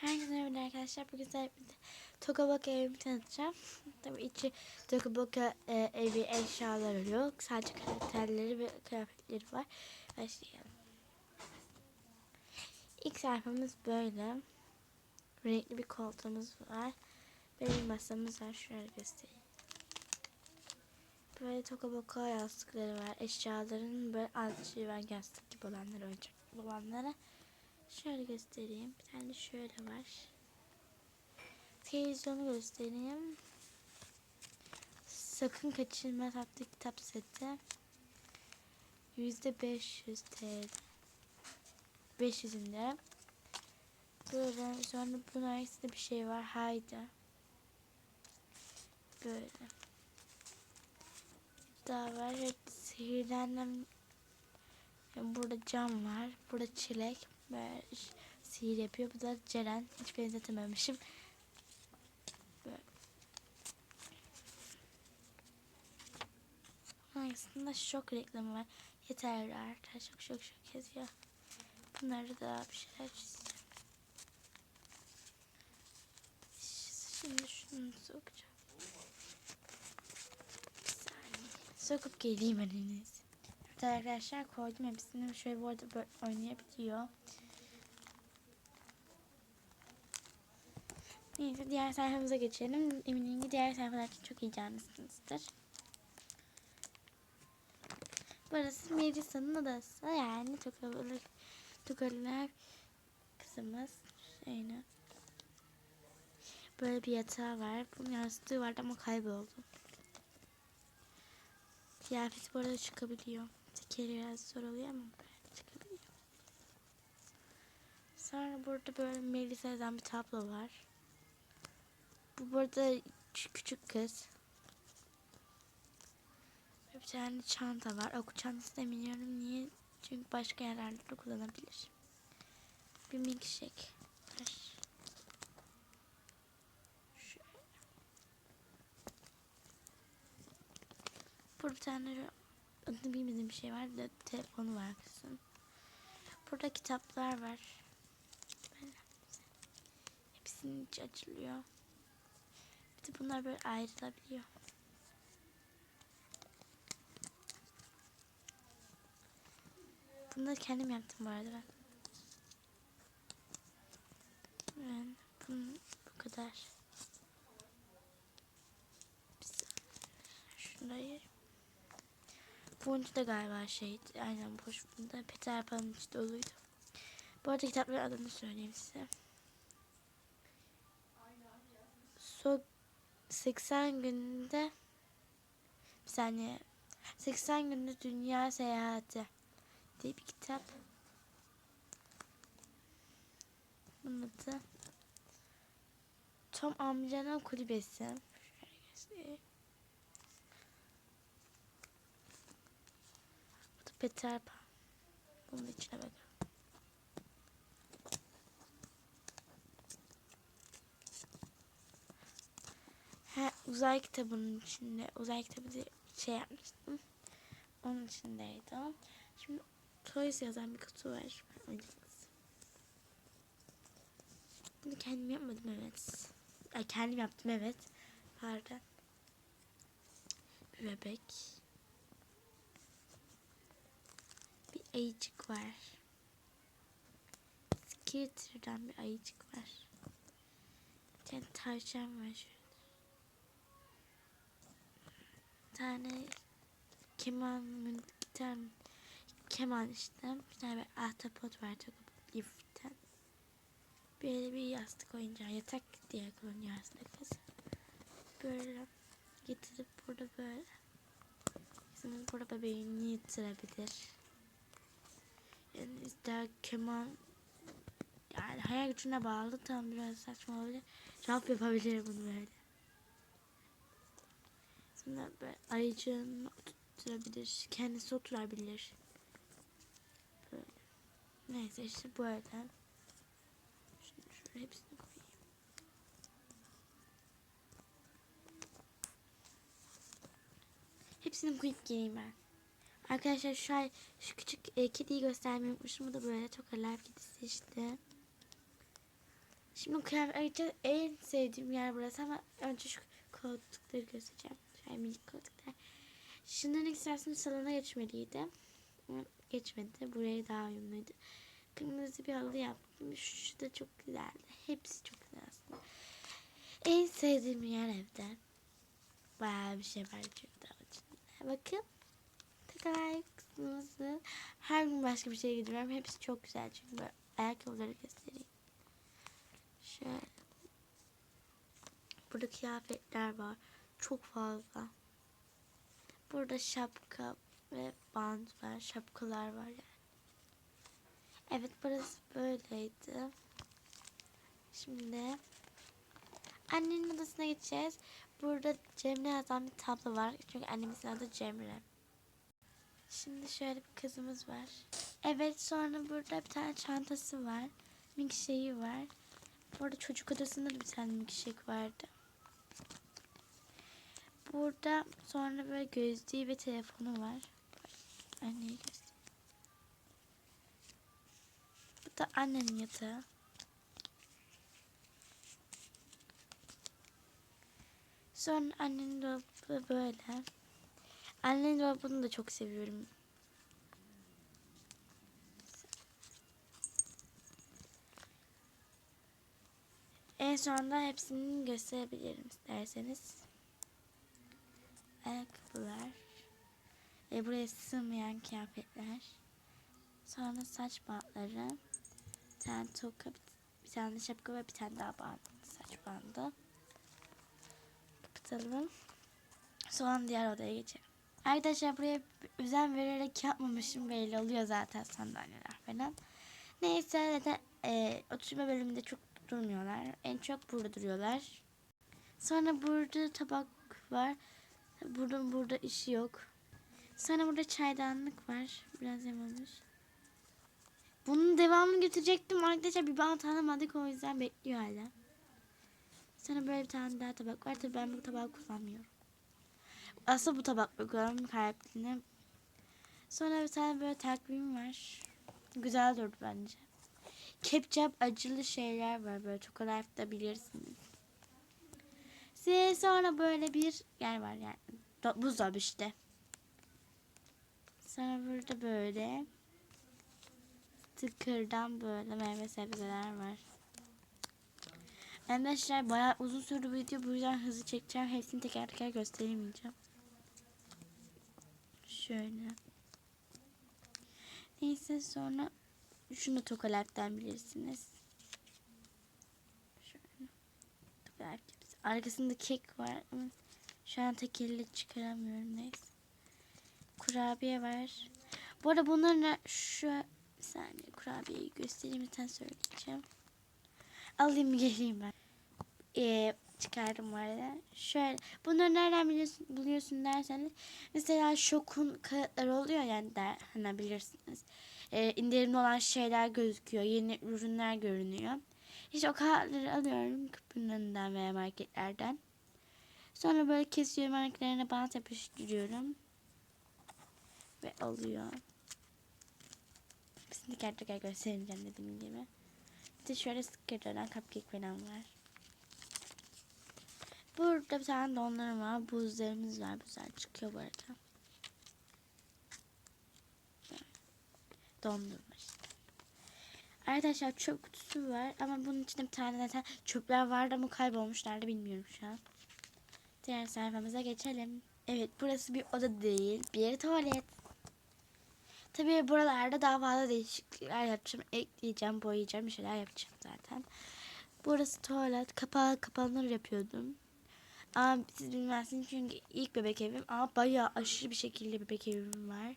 Herkese merhaba arkadaşlar. Bugün birlikte Tokaboka evimi tanıtacağım. Tabii içi Tokaboka e, evi eşyaları yok. Sadece karakterleri ve kıyafetleri var. Başlayalım. İlk sayfamız böyle. Renkli bir koltuğumuz var. Benim masamız var. Şöyle göstereyim. Böyle Tokaboka yastıkları var. Eşyaların böyle anti yastık gibi olanları, oyuncak gibi olanları. Şöyle göstereyim. Bir tane şöyle var. Televizyonu göstereyim. Sakın kaçırma tatlı kitap seti. Yüzde 500 TL. 500 indirim. Böyle sonra bunun arkasında bir şey var. Haydi. Böyle. Daha var. Evet, sihirlendim. Burada cam var. Burada çilek. Böyle sihir yapıyor. Bu da Ceren. Hiç benzetememişim. Böyle. Aslında şok reklamı var. Yeterli artar. Şok şok şok yazıyor. Bunları da bir şeyler çizeceğim. Şimdi şunu sokacağım. Bir saniye. Sokup geleyim en iyisi. Evet arkadaşlar koydum hepsini. Şöyle bu arada böyle oynayabiliyor. Neyse diğer sayfamıza geçelim. Eminim ki diğer sayfalar için çok heyecanlısınızdır. Burası Melisa'nın odası. Yani Tokalı, Tokalılar kızımız. Şeyine. Böyle bir yatağı var. Bunun yastığı vardı ama kayboldu. Kıyafeti bu arada çıkabiliyor. Tekeri biraz zor oluyor ama çıkabiliyor. Sonra burada böyle Melisa yazan bir tablo var. Bu burada küçük, kız. Bir tane çanta var. Okul çantası demiyorum. Niye? Çünkü başka yerlerde de kullanabilir. Bir milkshake var. Burada bir tane adını bilmediğim bir şey var. De telefonu var kızın. Burada kitaplar var. Hepsinin içi açılıyor. Bir de bunlar böyle ayrılabiliyor. Bunları kendim yaptım bu arada ben. Ben bunun bu kadar. Şurayı. Bu oyuncu da galiba şeydi. Aynen boş bunda. Peter Pan'ın içi doluydu. Bu arada kitapların adını söyleyeyim size. So 80 günde bir saniye 80 günde dünya seyahati diye bir kitap. Bunun adı Tom amcanın kulübesi. Bu da Peter Pan. Bunun içine bakalım. Uzay kitabının içinde, uzay kitabı diye şey yapmıştım. Onun içindeydi. Şimdi Toys yazan bir kutu var. Bunu kendim yapmadım evet. Ay, kendim yaptım evet. Pardon. Bir bebek. Bir ayıcık var. Skitter'dan bir ayıcık var. Bir tane tavşan var şurada. Bir tane keman, gitar, keman işte. Bir tane bir ahtapot var çok liften. Böyle bir yastık oyuncağı. Yatak diye kullanıyor aslında kız. Böyle getirip burada böyle. Bizim burada bebeğini yatırabilir. Yani ister keman yani hayal gücüne bağlı tam biraz saçma olabilir. Raf yapabilir bunu böyle. Böyle ayıcığını oturabilir. Kendisi oturabilir. Böyle. Neyse işte bu arada. Şunu şuraya hepsini koyayım. Hepsini koyup geleyim ben. Arkadaşlar şu ay şu küçük e, kediyi göstermeyi unutmuşum. Bu da böyle çok alaf kedisi işte. Şimdi kıyafet. En sevdiğim yer burası ama önce şu koltukları göstereceğim. Şöyle minik. Şunların ikisini salona geçmeliydi. Geçmedi. Buraya daha uyumluydu. Kırmızı bir halı yaptım. Şu da çok güzeldi. Hepsi çok güzel aslında. En sevdiğim yer evde. Bayağı bir şey var çünkü içinde. Bakın. Tekrar kısmımızı. Her gün başka bir şeye gidiyorum. Hepsi çok güzel çünkü böyle ayakkabıları göstereyim. Şöyle. Burada kıyafetler var. Çok fazla. Burada şapka ve bant var. Şapkalar var yani. Evet burası böyleydi. Şimdi annenin odasına geçeceğiz. Burada Cemre yazan bir tablo var. Çünkü annemizin adı Cemre. Şimdi şöyle bir kızımız var. Evet sonra burada bir tane çantası var. Milkshake'i var. Burada çocuk odasında da bir tane milkshake vardı. Burada sonra böyle gözlüğü ve telefonu var. Anneyi göstereyim. Bu da annenin yatağı. Sonra annenin dolabı böyle. Annenin dolabını da çok seviyorum. En sonunda hepsini gösterebilirim isterseniz. Ayakkabılar. E buraya sığmayan kıyafetler. Sonra saç bantları. Bir tane toka, bir tane şapka ve bir tane daha bant. Saç bandı. Kapatalım. Sonra diğer odaya geçelim. Arkadaşlar buraya özen vererek yapmamışım belli oluyor zaten sandalyeler falan. Neyse zaten e, oturma bölümünde çok durmuyorlar. En çok burada duruyorlar. Sonra burada tabak var. Burada burada işi yok. Sonra burada çaydanlık var. Biraz yamamış. Bunun devamını götürecektim. Arkadaşlar bir bant alamadık o yüzden bekliyor hala. Sonra böyle bir tane daha tabak var. Tabii ben bu tabağı kullanmıyorum. Aslında bu tabakla kullanıyorum kalpline. Sonra bir tane böyle takvim var. Güzel durdu bence. Kepçap acılı şeyler var böyle çikolata bilirsiniz. Size sonra böyle bir yer var yani. Do- Buzdolabı işte. Sonra burada böyle tıkırdan böyle meyve sebzeler var. Arkadaşlar bayağı uzun sürdü video. Bu yüzden hızlı çekeceğim. Hepsini teker teker gösteremeyeceğim. Şöyle. Neyse sonra şunu tokalardan bilirsiniz. Şöyle. Tokalar hepsi. Arkasında kek var şu an tek elle çıkaramıyorum neyse. Kurabiye var. Bu arada bunların şu bir saniye kurabiyeyi göstereyim bir tane söyleyeceğim. Alayım geleyim ben. Ee, çıkardım bu arada. Şöyle bunları nereden biliyorsun, buluyorsun derseniz mesela şokun kağıtları oluyor yani der, hani bilirsiniz. Ee, indirimli olan şeyler gözüküyor. Yeni ürünler görünüyor. İşte o kağıtları alıyorum kapının veya marketlerden. Sonra böyle kesiyorum renklerine bant yapıştırıyorum. Ve alıyor. Hepsini teker teker göstereceğim dediğim gibi. De şöyle sıkırlardan cupcake falan var. Burada bir tane dondurma, buzlarımız var. Buzlar çıkıyor bu arada. Dondurma işte. Arkadaşlar çöp kutusu var ama bunun içinde bir tane zaten çöpler vardı ama kaybolmuşlardı bilmiyorum şu an. Diğer sayfamıza geçelim. Evet burası bir oda değil bir tuvalet. Tabii buralarda daha fazla değişiklikler yapacağım. Ekleyeceğim, boyayacağım bir şeyler yapacağım zaten. Burası tuvalet. Kapağı kapanır yapıyordum. Ama siz bilmezsiniz çünkü ilk bebek evim. Ama bayağı aşırı bir şekilde bebek evim var.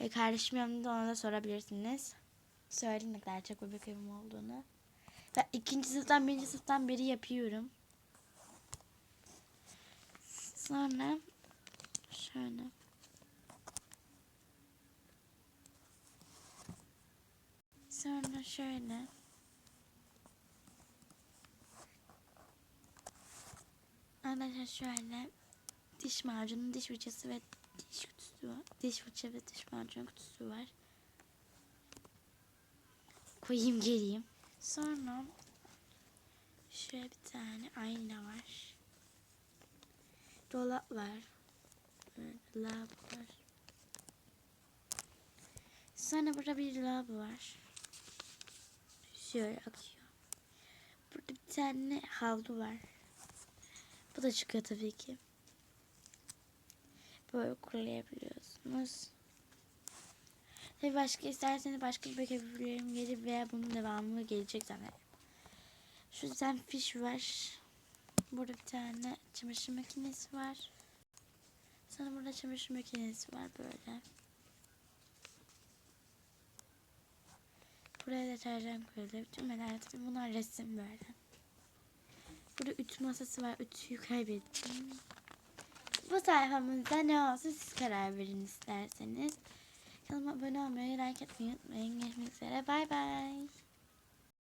E, kardeşim yanında ona da sorabilirsiniz. Söyleyeyim ne kadar çok bebek evim olduğunu. Ben ikinci sınıftan birinci sınıftan beri yapıyorum. Sonra şöyle. Sonra şöyle. Arkadaşlar şöyle diş macunu, diş fırçası ve diş kutusu. Diş fırça ve diş macunu kutusu var. Koyayım geleyim. Sonra Şöyle bir tane ayna var. Dolap var. Lab var. Sonra burada bir lab var. Şöyle akıyor. Burada bir tane havlu var. Bu da çıkıyor tabii ki. Böyle kullanabiliyorsunuz. Tabii başka isterseniz başka bir bakabilirim gelir veya bunun devamı gelecek zaten. Şu yüzden fiş var. Burada bir tane çamaşır makinesi var. Sonra burada çamaşır makinesi var böyle. Buraya deterjan koyuluyor. Bütün meler bunlar resim böyle. Burada ütü masası var. Ütüyü kaybettim. Bu sayfamızda ne olsa siz karar verin isterseniz. Kanalıma abone olmayı, like etmeyi unutmayın. Görüşmek üzere. Bay bay.